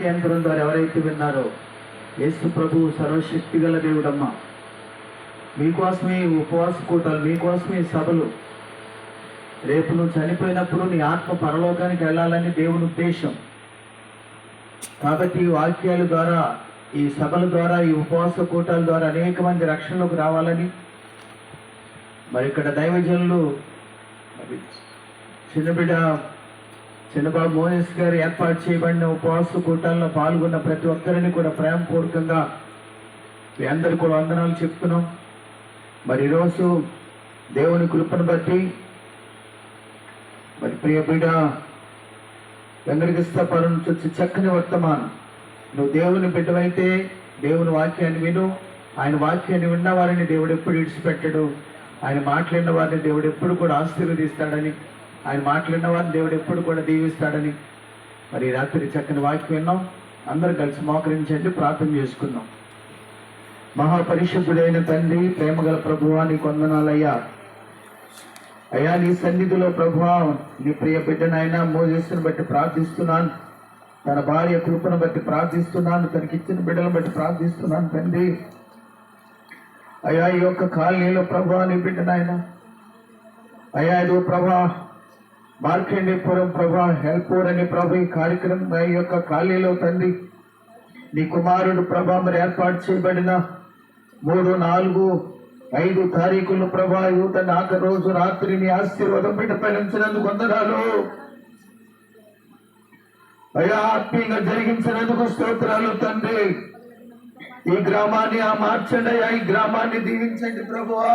కేంద్రం ద్వారా ఎవరైతే విన్నారో యేసు ప్రభు సర్వశక్తి గల దేవుడమ్మ. మీకోసమే ఉపవాస కూటాలు మీకోసమే సభలు. రేపు నువ్వు చనిపోయినప్పుడు నీ ఆత్మ పరలోకానికి వెళ్ళాలని దేవుని ఉద్దేశం. కాబట్టి ఈ వాక్యాల ద్వారా ఈ సభల ద్వారా ఈ ఉపవాస కూటాల ద్వారా అనేక మంది రక్షణలోకి రావాలని మరి ఇక్కడ దైవజనులు మరి చిన్నబిడ్డ చిన్నబాబు మోహన్స్ గారు ఏర్పాటు చేయబడిన ఉపవాస కూటాల్లో పాల్గొన్న ప్రతి ఒక్కరిని కూడా ప్రేమపూర్వకంగా మీ అందరు కూడా వందనాలు చెప్తున్నాం. మరి ఈరోజు దేవుని కృపను బట్టి మరి ప్రియ బిడ్డ వెంకటకృష్ణపురం నుంచి వచ్చి చక్కని వర్తమానం. నువ్వు దేవుని బిడ్డవైతే దేవుని వాక్యాన్ని విను. ఆయన వాక్యాన్ని విన్న వారిని దేవుడు ఎప్పుడు విడిచిపెట్టడు. ఆయన మాట్లాడిన వారిని దేవుడు ఎప్పుడు కూడా ఆశీర్వదిస్తాడని ఆయన మాట్లాడిన వారిని దేవుడు ఎప్పుడు కూడా దీవిస్తాడని మరి రాత్రి చక్కని వాక్యం విన్నాం. అందరూ కలిసి మోకరించండి ప్రార్థన చేసుకుందాం. మహాపరిశుద్ధుడైన తండ్రి ప్రేమగల ప్రభువా నీ కొందనాలయ్యా. అయ్యా నీ సన్నిధిలో ప్రభువా నీ ప్రియ బిడ్డనైనా మోజస్సును బట్టి ప్రార్థిస్తున్నాను. తన భార్య కృపను బట్టి ప్రార్థిస్తున్నాను. తనకిచ్చిన బిడ్డలను బట్టి ప్రార్థిస్తున్నాను తండ్రి. అయ్యా ఈ యొక్క కాలనీలో ప్రభా నీ బిడ్డనాయన అయ్యా ఇదో ప్రభా మార్కండేపురం ప్రభా హెల్పూర్ అనే ప్రభా ఈ కార్యక్రమం ఈ యొక్క ఖాళీలో తండ్రి. నీ కుమారుడు ప్రభా మరి ఏర్పాటు చేయబడిన మూడు నాలుగు ఐదు తారీఖులు ప్రభా యువత నాకు రోజు రాత్రి నీ ఆశీర్వాదం బిడ్డ పలించినందుకు వందనాలు. అయ్యా ఆత్మీయంగా జరిగించినందుకు స్తోత్రాలు తండ్రి. ఈ గ్రామాన్ని ఆ మార్చండి అయ్యా ఈ గ్రామాన్ని దీవించండి ప్రభువా.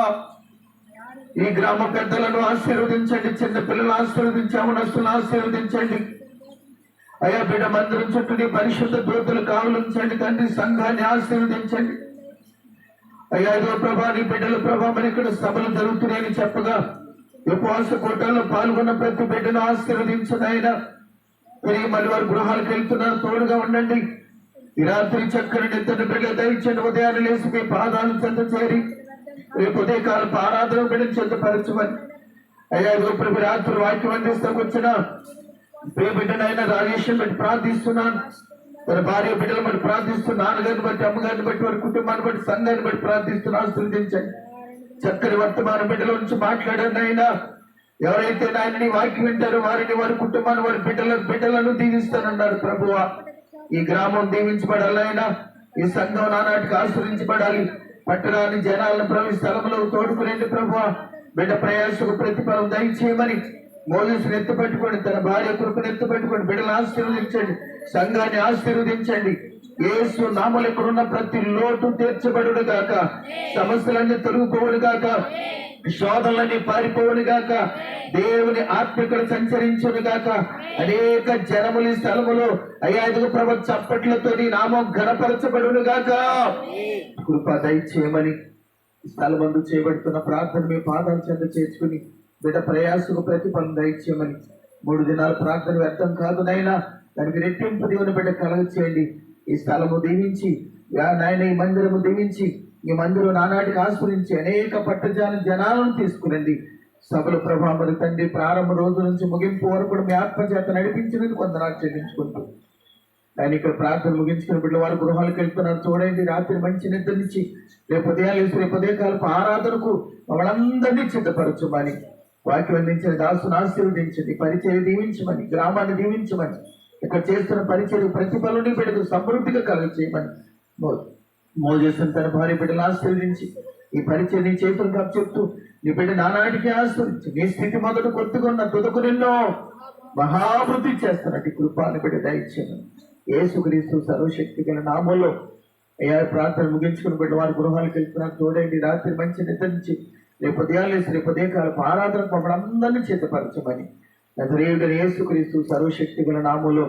ఈ గ్రామ పెద్దలను ఆశీర్వదించండి. చిన్న పిల్లలు ఆశీర్వదించి అవనస్తులను ఆశీర్వదించండి. అయ్యా బిడ్డ మందిరం చుట్టూ నీ పరిశుద్ధ దూతలు కావలించండి తండ్రి సంఘాన్ని ఆశీర్వదించండి. అయ్యా ఏదో ప్రభా నీ బిడ్డల ప్రభా మరి ఇక్కడ సభలు జరుగుతున్నాయని చెప్పగా ఉపవాస కూటాల్లో పాల్గొన్న ప్రతి బిడ్డను ఆశీర్వదించండి ఆయన తిరిగి మళ్ళీ వారి గృహాలకు వెళ్తున్నారు తోడుగా ఉండండి. ఈ రాత్రి చక్కని నిద్ర బిడ్డ దయచండి ఉదయాన్నే లేచి మీ పాదాలు చెంత చేరి రేపు ఉదయకాలపు ఆరాధన బిడ్డను చెంతపరచమని అయ్యా ఇదో ప్రభు రాత్రి వాక్యం అందిస్తాకు వచ్చిన ప్రియ బిడ్డనైనా రాజేశ్వరం బట్టి ప్రార్థిస్తున్నాను. తన భార్య బిడ్డలు బట్టి ప్రార్థిస్తున్నాను నాన్నగారిని బట్టి అమ్మగారిని బట్టి వారి కుటుంబాన్ని బట్టి సంఘాన్ని బట్టి ప్రార్థిస్తున్నాను ఆశీర్వదించండి. చక్కని వర్తమాన బిడ్డల నుంచి మాట్లాడండి అయినా ఎవరైతే నాయనని వాక్యం వింటారో వారిని వారి కుటుంబాన్ని వారి బిడ్డల బిడ్డలను దీవిస్తానన్నారు ప్రభువా. ఈ గ్రామం దీవించబడాలైనా ఈ సంఘం నానాటికి ఆశ్రయించబడాలి. పట్టణాన్ని జనాలను ప్రవేశ స్థలంలో తోడుకునేది ప్రభువా బిడ్డ ప్రయాసకు ప్రతిఫలం దయచేయమని మోజస్సును ఎత్తుపెట్టుకోండి తన భార్య కృపను ఎత్తుపెట్టుకోండి బిడ్డలు ఆశీర్వదించండి సంఘాన్ని ఆశీర్వదించండి. ఏసు నామలు ఇక్కడున్న ప్రతి లోటు తీర్చబడును గాక. సమస్యలన్నీ తొలగిపోవును గాక. శోధనలన్నీ పారిపోవును గాక. దేవుని ఆత్మికలు సంచరించును గాక. అనేక జనములు ఈ స్థలములో అయ్యా ప్రభు చప్పట్లతో నీ నామం ఘనపరచబడును గాక. కృప దయచేయమని స్థలమందు చేయబడుతున్న ప్రార్థన మీ పాదాల చెంత చేర్చుకుని బిడ్డ ప్రయాసకు ప్రతిఫలం దయచేయమని. మూడు దినాల ప్రార్థన వ్యర్థం కాదు నైనా దానికి రెట్టింపు దేవుని బిడ్డ కలగ చేయండి ఈ స్థలము దీవించి నాయన ఈ మందిరము దీవించి ఈ మందిరం నానాటికి ఆస్పరించి అనేక పట్టజాల జనాలను తీసుకురండి. సభలు ప్రభావం తండ్రి ప్రారంభ రోజు నుంచి ముగింపు వరకు కూడా మీ ఆత్మచేత నడిపించినందుకు కొందరు చెల్లించుకుంటూ. ఆయన ఇక్కడ ప్రార్థన ముగించుకుని బిడ్డ వారు గృహాలకు వెళ్తున్నారు. చూడండి రాత్రి మంచి నిద్రనిచ్చి రేపు ఉదయాలు వేసి రేపు ఉదయకాలపు ఆరాధనకు మమ్మల్ందరినీ సిద్ధపరచమని వాక్యం అందించిన దాసును ఆశీర్వదించండి పరిచయం దీవించమని గ్రామాన్ని దీవించమని. ఇక్కడ చేస్తున్న పరిచయం ప్రతిఫలని బిడ్డకు సమృద్ధిగా కలుగు చేయమని మోజేసిన తన భార్య బిడ్డలు ఆశీర్వదించి ఈ పరిచయం నీ చేతులు చెప్తూ నీ బిడ్డ నానాటికి ఆశీర్వించి నీ స్థితి మొదట కొట్టుకున్న తుదకు నిన్నో మహావృద్ధి చేస్తున్నట్టు కృపాన్ని బిడ్డ దయచేయను ఏసుక్రీస్తు సర్వశక్తి గల నామంలో అయ్యా ప్రార్థన ముగించుకుని బిడ్డ వారి గృహాలకు వెళ్తున్నారు చూడండి రాత్రి మంచి నిద్ర నుంచి రేపు ఉదయాలు వేసి రేపు ఉదయకాలపు ఆరాధన మమ్మల్ని అందరినీ చేతపరచమని నజరేయుడని యేసుక్రీస్తు సర్వశక్తి గల నామంలో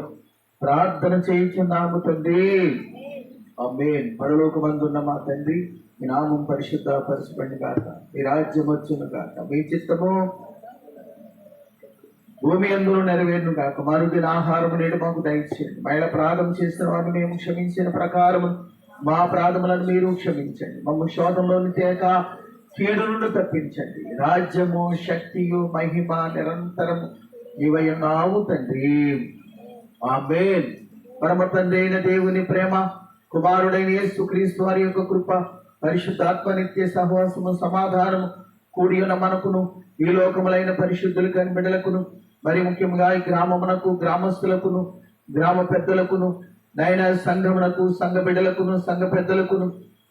ప్రార్థన చేయించున్నాము తండ్రి. అమ్మేన్ పరలోకమందున్న మా తండ్రి మీ నామం పరిశుద్ధ పరిశుభ్రండి కాక మీ రాజ్యం వచ్చును కాక మీ చిత్తము భూమి అందులో నెరవేరును కాక మరుదిన ఆహారము నేడు మాకు దయచేయండి. మహిళ ప్రాధం చేసిన వారిని మేము క్షమించిన ప్రకారము మా ప్రాధములను మీరు క్షమించండి. మమ్మ శోధంలోని తేక కీడు నుండి తప్పించండి. రాజ్యము శక్తియు మహిమ నిరంతరము ఇవయ్యున్నావు తండ్రి. ఆమెన్. పరమ తండ్రి అయిన దేవుని ప్రేమ కుమారుడైన యేసు క్రీస్తు వారి యొక్క కృప పరిశుద్ధాత్మ నిత్య సహవాసము సమాధానము కూడి ఉన్న మనకును ఈ లోకములైన పరిశుద్ధులు కాని బిడ్డలకును మరి ముఖ్యంగా ఈ గ్రామమునకు గ్రామస్తులకును గ్రామ పెద్దలకును నయన సంఘమునకు సంఘ బిడలకును సంఘ పెద్దలకును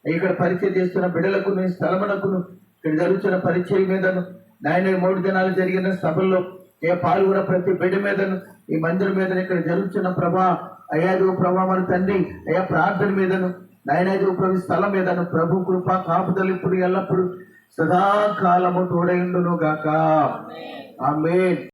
ఇక్కడ పరిచయం చేస్తున్న బిడలకును ఈ స్థలమునకును ఇక్కడ జరుగుతున్న పరిచయం మీదను నాయన మూడు దినాలు జరిగిన సభల్లో ఏ పాల్గొన్న ప్రతి బిడ్డ మీదను ఈ మందిరం మీద ఇక్కడ జరుగుతున్న ప్రభా అయ్యాదు ప్రభా మన తండ్రి అయ్యా ప్రార్థన మీదను నాయనాదు ప్రభు స్థలం మీదను ప్రభు కృప కాపుదలు ఇప్పుడు ఎల్లప్పుడు సదాకాలము తోడైండును గాక. ఆమె